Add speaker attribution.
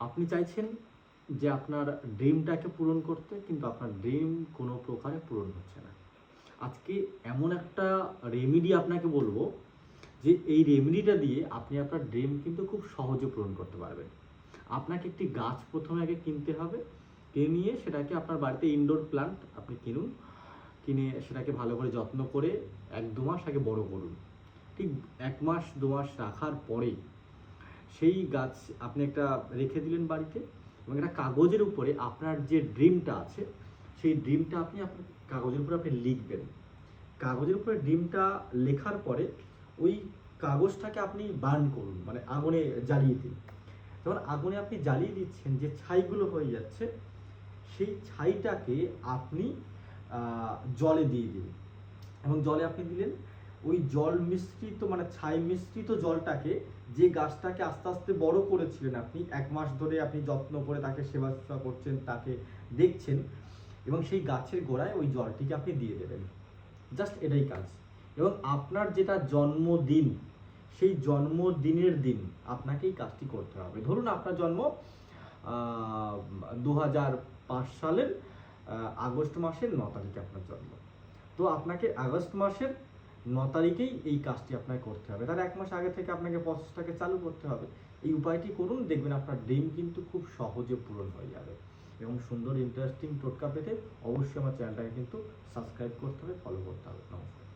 Speaker 1: আপনি চাইছেন যে আপনার ড্রিমটাকে পূরণ করতে, কিন্তু আপনার ড্রিম কোনো প্রকারে পূরণ হচ্ছে না। আজকে এমন একটা রেমিডি আপনাকে বলব যে এই রেমিডিটা দিয়ে আপনি আপনার ড্রিম কিন্তু খুব সহজে পূরণ করতে পারবেন। আপনাকে একটি গাছ প্রথমে আগে কিনতে হবে কিনে নিয়ে সেটাকে আপনার বাড়িতে ইনডোর প্লান্ট আপনি কিনুন, কিনে সেটাকে ভালো করে যত্ন করে এক দু মাস আগে বড় করুন। ঠিক এক মাস, দু মাস রাখার পরেই সেই গাছ আপনি একটা রেখে দিলেন বাড়িতে এবং একটা কাগজের উপরে আপনার যে ড্রিমটা আছে, সেই ড্রিমটা আপনি আপনার কাগজের উপরে আপনি লিখবেন। কাগজের উপরে ড্রিমটা লেখার পরে ওই কাগজটাকে আপনি বার্ন করুন মানে আগুনে জ্বালিয়ে দিন। যখন আগুনে আপনি জ্বালিয়ে দিচ্ছেন, যে ছাইগুলো হয়ে যাচ্ছে, সেই ছাইটাকে আপনি জলে দিয়ে দিন। এবং জলে আপনি দিলেন ওই জল মিশ্রিত মানে ছাই মিশ্রিত জলটাকে যে গাছটাকে আস্তে আস্তে বড় করেছিলেন আপনি, এক মাস ধরে আপনি যত্ন করে তাকে সেবা সেবা করছেন, তাকে দেখছেন, এবং সেই গাছের গোড়ায় ওই জলটিকে আপনি দিয়ে দেবেন। জাস্ট এটাই কাজ। এবং আপনার যেটা জন্মদিন, সেই জন্মদিনের দিন আপনাকে এই কাজটি করতে হবে। ধরুন আপনার জন্ম দু হাজার পাঁচ সালের আগস্ট মাসের ন তারিখে আপনার জন্ম। তো আপনাকে আগস্ট মাসের ন তারিখেই এই কাজটি আপনাকে করতে হবে। তার এক মাস আগে থেকে আপনাকে প্রসেসটাকে চালু করতে হবে। এই উপায়টি করুন, দেখবেন আপনার ড্রিম কিন্তু খুব সহজে পূরণ হয়ে যাবে এবং সুন্দর ইন্টারেস্টিং টোটকা পেতে অবশ্যই আমার চ্যানেলটাকে কিন্তু সাবস্ক্রাইব করতে হবে ফলো করতে হবে। নমস্কার।